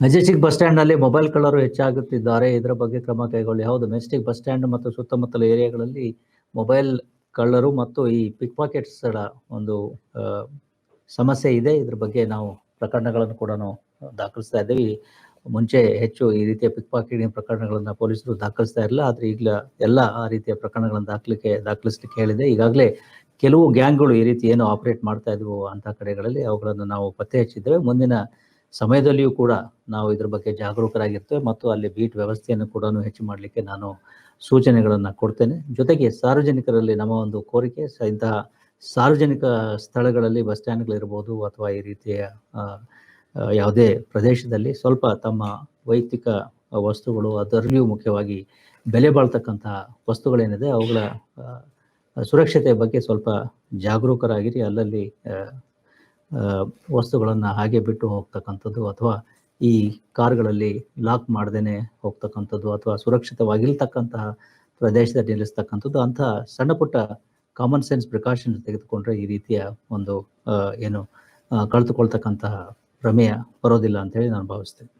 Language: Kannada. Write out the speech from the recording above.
ಮೆಜೆಸ್ಟಿಕ್ ಬಸ್ ಸ್ಟ್ಯಾಂಡ್ನಲ್ಲಿ ಮೊಬೈಲ್ ಕಳ್ಳರು ಹೆಚ್ಚಾಗುತ್ತಿದ್ದಾರೆ. ಇದರ ಬಗ್ಗೆ ಕ್ರಮ ಕೈಗೊಳ್ಳಿ. ಹೌದು ಮೆಜೆಸ್ಟಿಕ್ ಬಸ್ ಸ್ಟ್ಯಾಂಡ್ ಮತ್ತು ಸುತ್ತಮುತ್ತಲ ಏರಿಯಾಗಳಲ್ಲಿ ಮೊಬೈಲ್ ಕಳ್ಳರು ಮತ್ತು ಈ ಪಿಕ್ ಪಾಕೆಟ್ಸ್ಗಳ ಒಂದು ಸಮಸ್ಯೆ ಇದೆ. ಇದ್ರ ಬಗ್ಗೆ ನಾವು ಪ್ರಕರಣಗಳನ್ನು ಕೂಡ ನಾವು ದಾಖಲಿಸ್ತಾ ಇದ್ದೀವಿ. ಮುಂಚೆ ಹೆಚ್ಚು ಈ ರೀತಿಯ ಪಿಕ್ ಪಾಕೆಟಿಂಗ್ ಪ್ರಕರಣಗಳನ್ನು ಪೊಲೀಸರು ದಾಖಲಿಸ್ತಾ ಇರಲಿಲ್ಲ. ಆದರೆ ಈಗ ಎಲ್ಲ ಆ ರೀತಿಯ ಪ್ರಕರಣಗಳನ್ನು ದಾಖಲಿಕೆ, ದಾಖಲಿಸ್ಲಿಕ್ಕೆ ಹೇಳಿದೆ. ಈಗಾಗಲೇ ಕೆಲವು ಗ್ಯಾಂಗ್ಗಳು ಈ ರೀತಿ ಏನು ಆಪರೇಟ್ ಮಾಡ್ತಾ ಇದ್ವು ಅಂತ ಕಡೆಗಳಲ್ಲಿ ಅವುಗಳನ್ನು ನಾವು ಪತ್ತೆ ಹಚ್ಚಿದ್ದೇವೆ. ಮುಂದಿನ ಸಮಯದಲ್ಲಿಯೂ ಕೂಡ ನಾವು ಇದ್ರ ಬಗ್ಗೆ ಜಾಗರೂಕರಾಗಿರ್ತೇವೆ ಮತ್ತು ಅಲ್ಲಿ ಬೀಟ್ ವ್ಯವಸ್ಥೆಯನ್ನು ಕೂಡ ಹೆಚ್ಚು ಮಾಡಲಿಕ್ಕೆ ನಾನು ಸೂಚನೆಗಳನ್ನು ಕೊಡ್ತೇನೆ. ಜೊತೆಗೆ ಸಾರ್ವಜನಿಕರಲ್ಲಿ ನಮ್ಮ ಒಂದು ಕೋರಿಕೆ ಇಂತಹ ಸಾರ್ವಜನಿಕ ಸ್ಥಳಗಳಲ್ಲಿ ಬಸ್ ಸ್ಟ್ಯಾಂಡ್ಗಳಿರ್ಬೋದು ಅಥವಾ ಈ ರೀತಿಯ ಯಾವುದೇ ಪ್ರದೇಶದಲ್ಲಿ ಸ್ವಲ್ಪ ತಮ್ಮ ವೈಯಕ್ತಿಕ ವಸ್ತುಗಳು ಅದರಲ್ಲಿಯೂ ಮುಖ್ಯವಾಗಿ ಬೆಲೆ ಬಾಳ್ತಕ್ಕಂತಹ ವಸ್ತುಗಳೇನಿದೆ ಅವುಗಳ ಸುರಕ್ಷತೆ ಬಗ್ಗೆ ಸ್ವಲ್ಪ ಜಾಗರೂಕರಾಗಿರಿ. ಅಲ್ಲಲ್ಲಿ ವಸ್ತುಗಳನ್ನು ಹಾಗೆ ಬಿಟ್ಟು ಹೋಗ್ತಕ್ಕಂಥದ್ದು ಅಥವಾ ಈ ಕಾರ್ಗಳಲ್ಲಿ ಲಾಕ್ ಮಾಡ್ದೇನೆ ಹೋಗ್ತಕ್ಕಂಥದ್ದು ಅಥವಾ ಸುರಕ್ಷಿತವಾಗಿರ್ತಕ್ಕಂತಹ ಪ್ರದೇಶದಲ್ಲಿ ನಿಲ್ಲಿಸ್ತಕ್ಕಂಥದ್ದು ಅಂತಹ ಸಣ್ಣ ಪುಟ್ಟ ಕಾಮನ್ ಸೆನ್ಸ್ ಪ್ರಿಕಾಷನ್ಸ್ ತೆಗೆದುಕೊಂಡ್ರೆ ಈ ರೀತಿಯ ಒಂದು ಏನು ಕಳೆದುಕೊಳ್ತಕ್ಕಂತಹ ಪ್ರಮೇಯ ಬರೋದಿಲ್ಲ ಅಂತ ಹೇಳಿ ನಾನು ಭಾವಿಸ್ತೇನೆ.